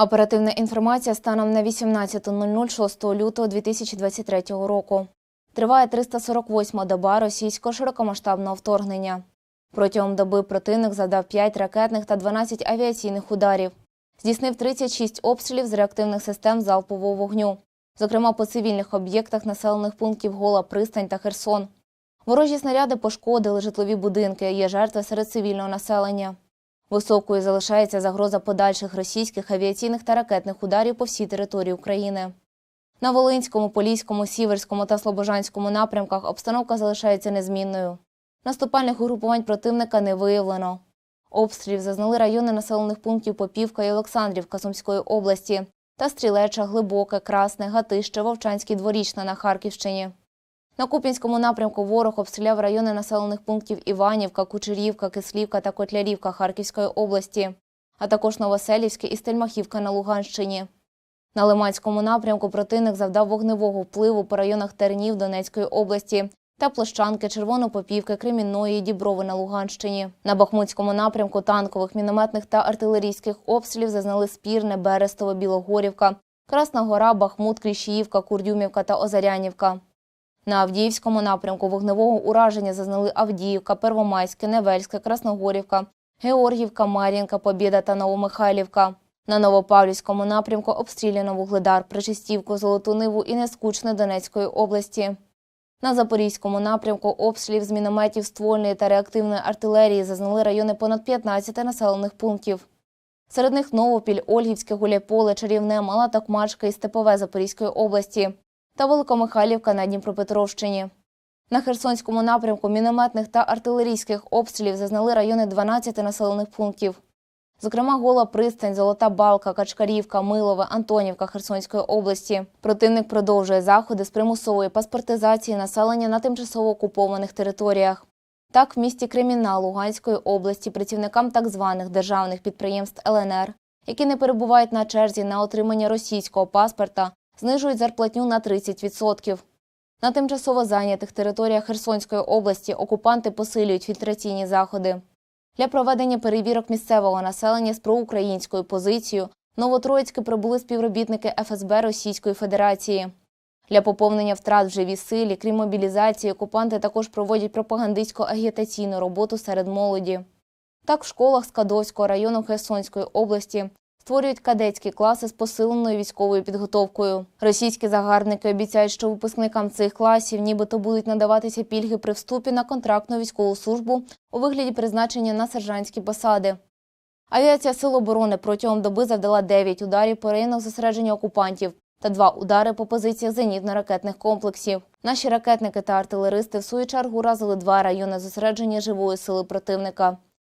Оперативна інформація станом на 18.00 6 лютого 2023 року. Триває 348-ма доба російського широкомасштабного вторгнення. Протягом доби противник завдав 5 ракетних та 12 авіаційних ударів. Здійснив 36 обстрілів з реактивних систем залпового вогню, зокрема по цивільних об'єктах населених пунктів Гола, Пристань та Херсон. Ворожі снаряди пошкодили житлові будинки, є жертви серед цивільного населення. Високою залишається загроза подальших російських авіаційних та ракетних ударів по всій території України. На Волинському, Поліському, Сіверському та Слобожанському напрямках обстановка залишається незмінною. Наступальних угрупувань противника не виявлено. Обстрілів зазнали райони населених пунктів Попівка і Олександрівка Сумської області та Стрілеча, Глибоке, Красне, Гатище, Вовчанський дворічна на Харківщині. На Куп'янському напрямку ворог обстріляв райони населених пунктів Іванівка, Кучерівка, Кислівка та Котлярівка Харківської області, а також Новоселівське і Стельмахівка на Луганщині. На Лиманському напрямку противник завдав вогневого впливу по районах Тернів Донецької області та Площанки, Червонопопівки, Кремінної і Діброви на Луганщині. На Бахмутському напрямку танкових, мінометних та артилерійських обстрілів зазнали Спірне, Берестово, Білогорівка, Красна Гора, Бахмут, Кліщіївка, Курдюмівка та Озарянівка. На Авдіївському напрямку вогневого ураження зазнали Авдіївка, Первомайське, Невельське, Красногорівка, Георгівка, Мар'їнка, Побєда та Новомихайлівка. На Новопавлівському напрямку обстріляно Вугледар, Причистівку, Золоту Ниву і Нескучне Донецької області. На Запорізькому напрямку обстрілів з мінометів ствольної та реактивної артилерії зазнали райони понад 15 населених пунктів. Серед них Новопіль, Ольгівське, Гуляйполе, Чарівне, Мала Токмачка і Степове Запорізької області та Великомихайлівка на Дніпропетровщині. На Херсонському напрямку мінометних та артилерійських обстрілів зазнали райони 12 населених пунктів. Зокрема, Гола Пристань, Золота Балка, Качкарівка, Милове, Антонівка Херсонської області. Противник продовжує заходи з примусової паспортизації населення на тимчасово окупованих територіях. Так, в місті Кремінал Луганської області працівникам так званих державних підприємств ЛНР, які не перебувають на черзі на отримання російського паспорта, знижують зарплатню на 30%. На тимчасово зайнятих територіях Херсонської області окупанти посилюють фільтраційні заходи. Для проведення перевірок місцевого населення з проукраїнською позицією в Новотроїцьке прибули співробітники ФСБ Російської Федерації. Для поповнення втрат в живій силі, крім мобілізації, окупанти також проводять пропагандистсько-агітаційну роботу серед молоді. Так, в школах Скадовського району Херсонської області створюють кадетські класи з посиленою військовою підготовкою. Російські загарбники обіцяють, що випускникам цих класів нібито будуть надаватися пільги при вступі на контрактну військову службу у вигляді призначення на сержантські посади. Авіація Сил оборони протягом доби завдала 9 ударів по районах зосередження окупантів та два удари по позиціях зенітно-ракетних комплексів. Наші ракетники та артилеристи в свою чергу разили два райони зосередження живої сили противника.